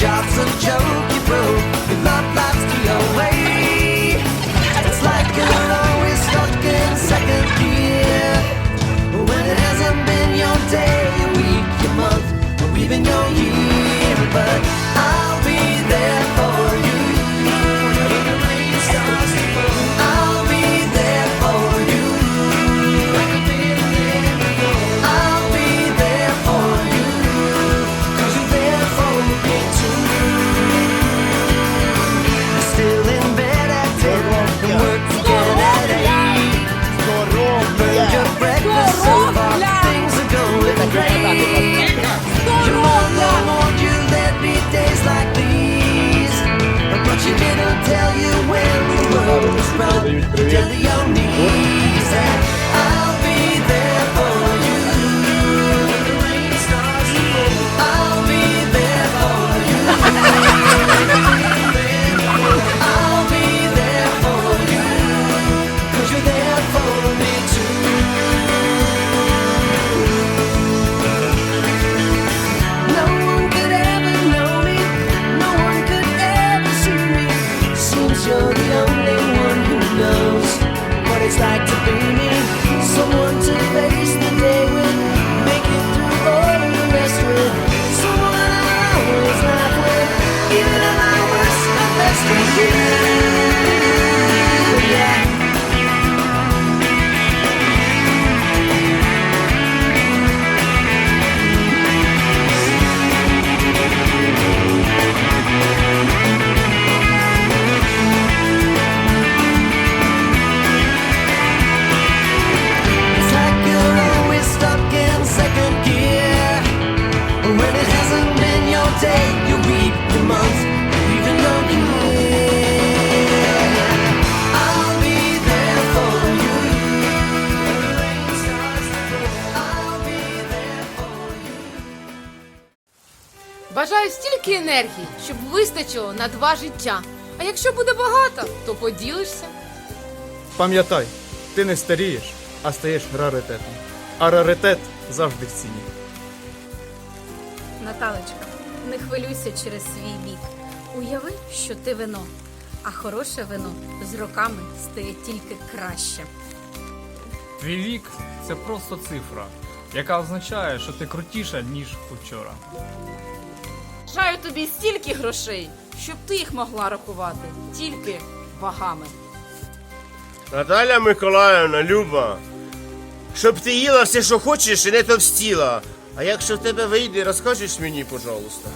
job's a joke you broke. escribiendo. Like Бажаю стільки енергії, щоб вистачило на два життя. А якщо буде багато, то поділишся. Пам'ятай, ти не старієш, а стаєш раритетом. А раритет завжди в ціні. Наталечка, не хвилюйся через свій вік. Уяви, що ти вино, а хороше вино з роками стає тільки краще. Твій вік це просто цифра, яка означає, що ти крутіша, ніж учора. Бажаю тобі стільки грошей, щоб ти їх могла рахувати тільки вагами. Наталя Миколаївна, Люба, щоб ти їла все, що хочеш, і не товстіла. А якщо в тебе вийде, розкажеш мені, пожалуйста.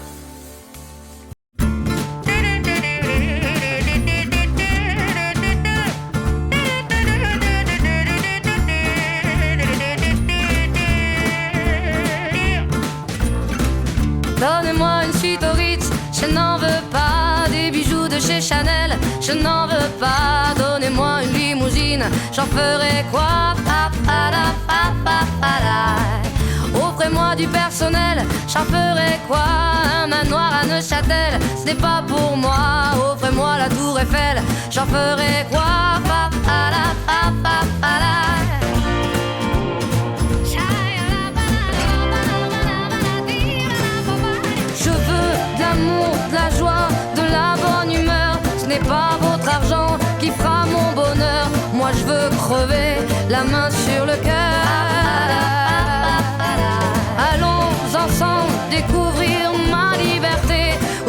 Je n'en veux pas des bijoux de chez Chanel, je n'en veux pas. Donnez-moi une limousine, j'en ferai quoi? Offrez-moi du personnel, j'en ferai quoi? Un manoir à Neuchâtel, ce n'est pas pour moi. Offrez-moi la tour Eiffel, j'en ferai quoi? crever la main sur le cœur. Allons ensemble découvrir ma liberté.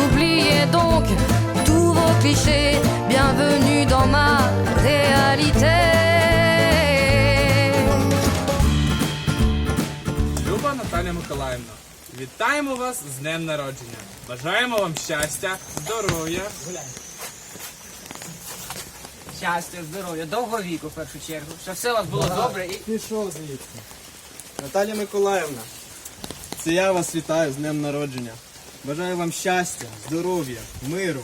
Oubliez donc tous vos clichés. Bienvenue dans ma réalité. Люба Наталя Миколаївна, вітаємо вас з днем народження. Бажаємо вам щастя, здоров'я, Щастя, здоров'я, довго віку в першу чергу, щоб все у вас було добре і. Пішов звідси. Наталя Миколаївна, це я вас вітаю з днем народження. Бажаю вам щастя, здоров'я, миру.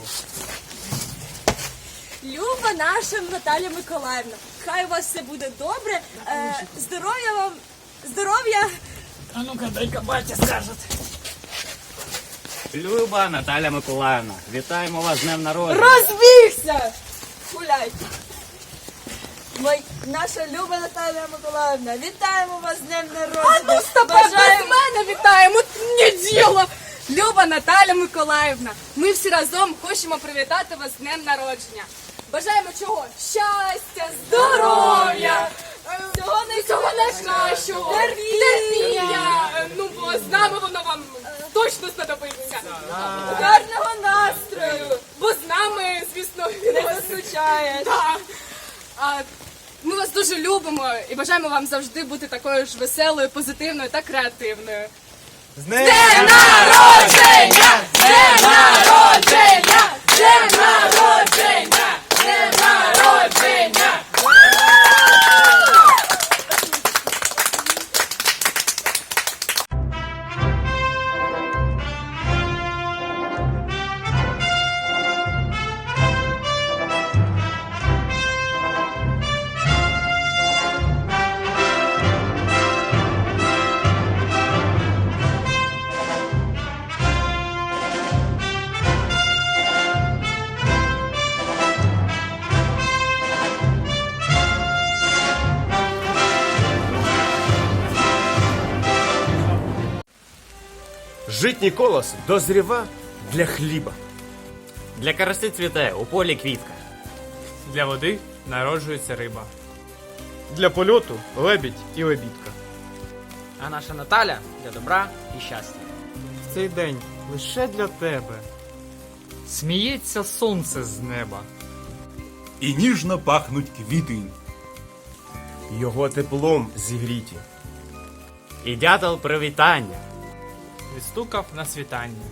Люба наша Наталя Миколаївна, хай у вас все буде добре. Е, здоров'я вам, здоров'я. А ну-ка, дай-ка батя скажуть. Люба Наталя Миколаївна, вітаємо вас з днем народження. Розбігся! Гуляй! Мой, наша Люба Наталя Миколаївна, вітаємо вас з днем народження! А ну, стопе, без мене вітаємо, не діло! Люба Наталя Миколаївна, ми всі разом хочемо привітати вас з днем народження. Бажаємо чого? Щастя, здоров'я, всього найкращого, терпіння. Ну, бо з нами воно вам точно знадобиться. Гарного настрою, бо з нами, звісно, вистачає. Так. А, ми вас дуже любимо і бажаємо вам завжди бути такою ж веселою, позитивною та креативною. З днем Народження! Днем народження! Житній колос дозріва для хліба. Для караси цвіте, у полі квітка. Для води народжується риба. для польоту лебідь і лебідка. А наша Наталя для добра і щастя. В цей день лише для тебе. Сміється сонце з неба. І ніжно пахнуть квіти. Його теплом зігріті. І дятел привітання. Відстукав на світання.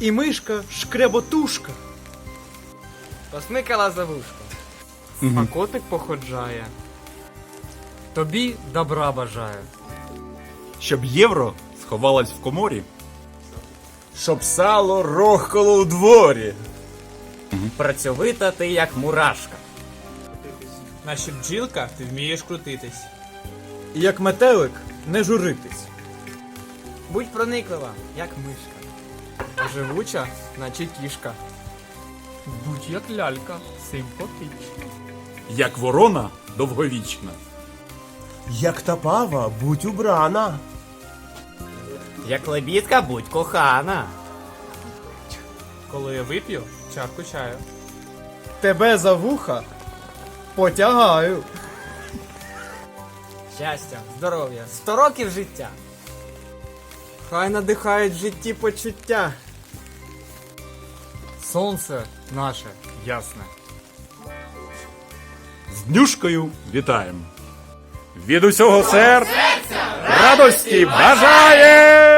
І мишка шкреботушка. Посмикала за вушко. А котик походжає. Тобі добра бажаю. Щоб євро сховалась в коморі. Щоб сало рохкало у дворі. Працьовита ти як мурашка. Наші бджілка, ти вмієш крутитись. І як метелик не журитись. Будь прониклива, як мишка. Живуча, наче кішка. Будь як лялька, симпатична. Як ворона довговічна. Як та пава, будь убрана. Як лебідка, будь кохана. Коли я вип'ю чарку чаю. Тебе за вуха потягаю. Щастя, здоров'я, сто років життя. Хай надихають в житті почуття. Сонце наше ясне. З днюшкою вітаємо. Від усього серця радості бажає!